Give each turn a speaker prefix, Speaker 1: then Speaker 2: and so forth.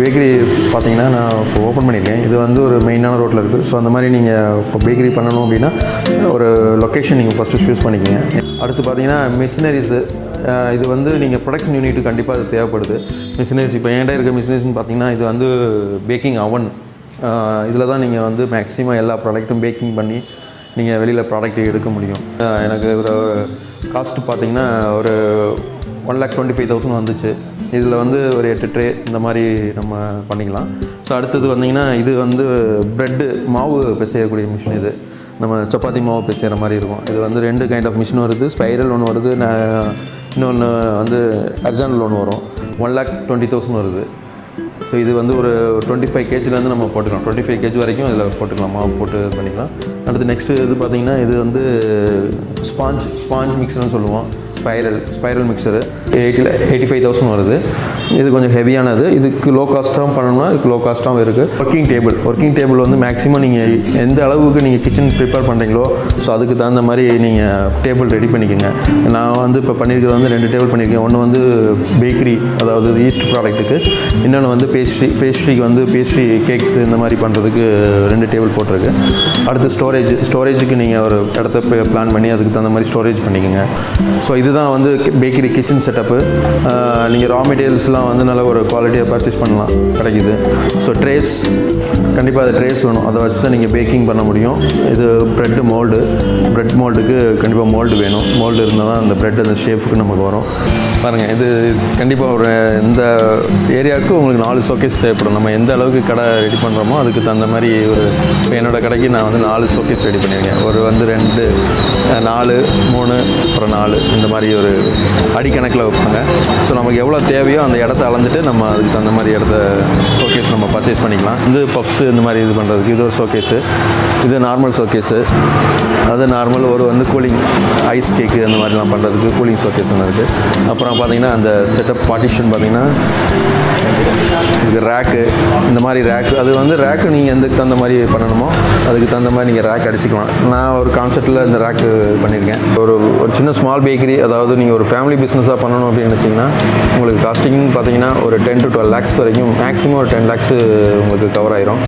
Speaker 1: Bakery பார்த்தீங்கன்னா நான் இப்போ ஓப்பன் பண்ணியிருக்கேன். இது வந்து ஒரு மெயினான ரோட்டில் இருக்குது ஸோ அந்த மாதிரி நீங்கள் இப்போ பேக்கரி பண்ணணும் அப்படின்னா ஒரு லொக்கேஷன் நீங்கள் ஃபஸ்ட்டு சூஸ் பண்ணிக்கோங்க. அடுத்து பார்த்தீங்கன்னா மிஷினரிஸு இது வந்து நீங்கள் ப்ரொடக்ஷன் யூனிட் கண்டிப்பாக அது தேவைப்படுது. மிஷினரிஸ் இப்போ என்கிட்ட இருக்க மிஷினரிஸ்னு பார்த்தீங்கன்னா இது வந்து பேக்கிங் அவன் இதில் தான் நீங்கள் வந்து மேக்ஸிமம் எல்லா ப்ராடக்ட்டும் பேக்கிங் பண்ணி நீங்கள் வெளியில் ப்ராடக்ட் எடுக்க முடியும். எனக்கு ஒரு காஸ்ட்டு பார்த்தீங்கன்னா ஒரு one lakh twenty five thousand வந்துச்சு. இதில் வந்து ஒரு எட்டு ட்ரே இந்த மாதிரி நம்ம பண்ணிக்கலாம். ஸோ அடுத்தது வந்தீங்கன்னா இது வந்து ப்ரெட்டு மாவு பிசையக்கூடிய மிஷின் இது. நம்ம சப்பாத்தி மாவு பிசைகிற மாதிரி இருக்கும். இது வந்து ரெண்டு கைண்ட் ஆஃப் மிஷின் வருது. ஸ்பைரல் ஒன்று வருது. இன்னொன்று வந்து அர்ஜானல் ஒன்று வரும். ஒன் லேக் டுவெண்ட்டி தௌசண்ட் வருது. ஸோ இது வந்து ஒரு டுவெண்ட்டி ஃபைவ் கேஜிலேருந்து நம்ம போட்டுக்கலாம். டுவெண்ட்டி ஃபைவ் கேஜி வரைக்கும் இதில் போட்டுக்கலாம். மாவு போட்டு இது பண்ணிக்கலாம். அடுத்து நெக்ஸ்ட்டு இது பார்த்திங்கன்னா இது வந்து ஸ்பாஞ்ச் ஸ்பாஞ்ச் மிக்சர்னு சொல்லுவோம். Spiral spiral mixer eighty eighty five thousand வருது. இது கொஞ்சம் ஹெவியானது இதுக்கு லோ காஸ்ட்டாகவும் பண்ணணும்னா இதுக்கு லோ காஸ்ட்டாகவும் இருக்குது ஒர்க்கிங் டேபிள் ஒர்க்கிங் டேபிள் வந்து மேக்ஸிமம் நீங்கள் எந்த அளவுக்கு நீங்கள் கிச்சன் ப்ரிப்பேர் பண்ணுறீங்களோ ஸோ அதுக்கு தகுந்த மாதிரி நீங்கள் டேபிள் ரெடி பண்ணிக்கோங்க. நான் வந்து இப்போ பண்ணியிருக்கிறது வந்து ரெண்டு டேபிள் பண்ணியிருக்கேன் ஒன்று வந்து பேக்கரி அதாவது ஈஸ்ட் ப்ராடக்ட்டுக்கு இன்னொன்று வந்து பேஸ்ட்ரி பேஸ்ட்ரிக்கு வந்து பேஸ்ட்ரி கேக்ஸ் இந்த மாதிரி பண்ணுறதுக்கு ரெண்டு டேபிள் போட்டிருக்கு. அடுத்து ஸ்டோரேஜ் ஸ்டோரேஜுக்கு நீங்கள் ஒரு இடத்த பிளான் பண்ணி அதுக்கு தகுந்த மாதிரி ஸ்டோரேஜ் பண்ணிக்கோங்க. ஸோ இதுதான் வந்து பேக்கரி கிச்சன் செட்டப்பு நீங்கள் ரா மெட்டீரியல்ஸ்லாம் வந்து நல்ல ஒரு குவாலிட்டியாக பர்ச்சேஸ் பண்ணலாம். கிடைக்குது. ஸோ ட்ரேஸ் கண்டிப்பாக அது ட்ரேஸ் வேணும். அதை வச்சு தான் நீங்கள் பேக்கிங் பண்ண முடியும். இது ப்ரெட்டு மோல்டு ப்ரெட் மோல்டுக்கு கண்டிப்பாக மோல்டு வேணும். மோல்டு இருந்தால் தான் அந்த ப்ரெட் அந்த ஷேஃபுக்கு நமக்கு வரும். பாருங்கள் இது கண்டிப்பாக ஒரு இந்த ஏரியாவுக்கு உங்களுக்கு நாலு ஷோகேஸ் தேவைப்படும். நம்ம எந்த அளவுக்கு கடை ரெடி பண்ணுறோமோ அதுக்கு தகுந்த மாதிரி ஒரு என்னோடய கடைக்கு நான் வந்து நாலு ஷோகேஸ் ரெடி பண்ணியிருக்கேன். ஒரு வந்து ரெண்டு நாலு மூணு அப்புறம் நாலு. இந்த மாதிரி ஒரு அடிக்கணக்கில் வைப்பாங்க. ஸோ நமக்கு எவ்வளோ தேவையோ அந்த இடம் இடத்த அளந்துட்டு நம்ம அதுக்கு தகுந்த மாதிரி இடத்த ஷோகேஸ் நம்ம பர்ச்சேஸ் பண்ணிக்கலாம். இது பப்ஸு இந்த மாதிரி இது பண்ணுறதுக்கு இது ஒரு ஷோகேஸு இது நார்மல் ஷோகேஸு அது நார்மல் ஒரு வந்து கூலிங் ஐஸ் கேக்கு அந்த மாதிரிலாம் பண்ணுறதுக்கு கூலிங் ஷோகேஸ் ஒன்று இருக்குது அப்புறம் பார்த்திங்கன்னா அந்த செட்டப் பார்ட்டிஷன் பார்த்திங்கன்னா இது ரேக்கு இந்த மாதிரி ரேக்கு அது வந்து ரேக்கு நீங்கள் எதுக்கு தகுந்த மாதிரி பண்ணணுமோ அதுக்கு தகுந்த மாதிரி நீங்கள் ரேக் அடிச்சுக்கலாம். நான் ஒரு கான்செப்ட்டில் இந்த ரேக்கு பண்ணியிருக்கேன் ஒரு ஒரு சின்ன ஸ்மால் பேக்கரி அதாவது நீங்கள் ஒரு ஃபேமிலி பிஸ்னஸாக பண்ணணும் அப்படின்னு நினச்சிங்கன்னா உங்களுக்கு காஸ்டிங்னு பார்த்தீங்கன்னா ஒரு டென் டு டுவெல் லேக்ஸ் வரைக்கும் மேக்ஸிமம் ஒரு டென் லேக்ஸு உங்களுக்கு கவர் ஆயிரும்.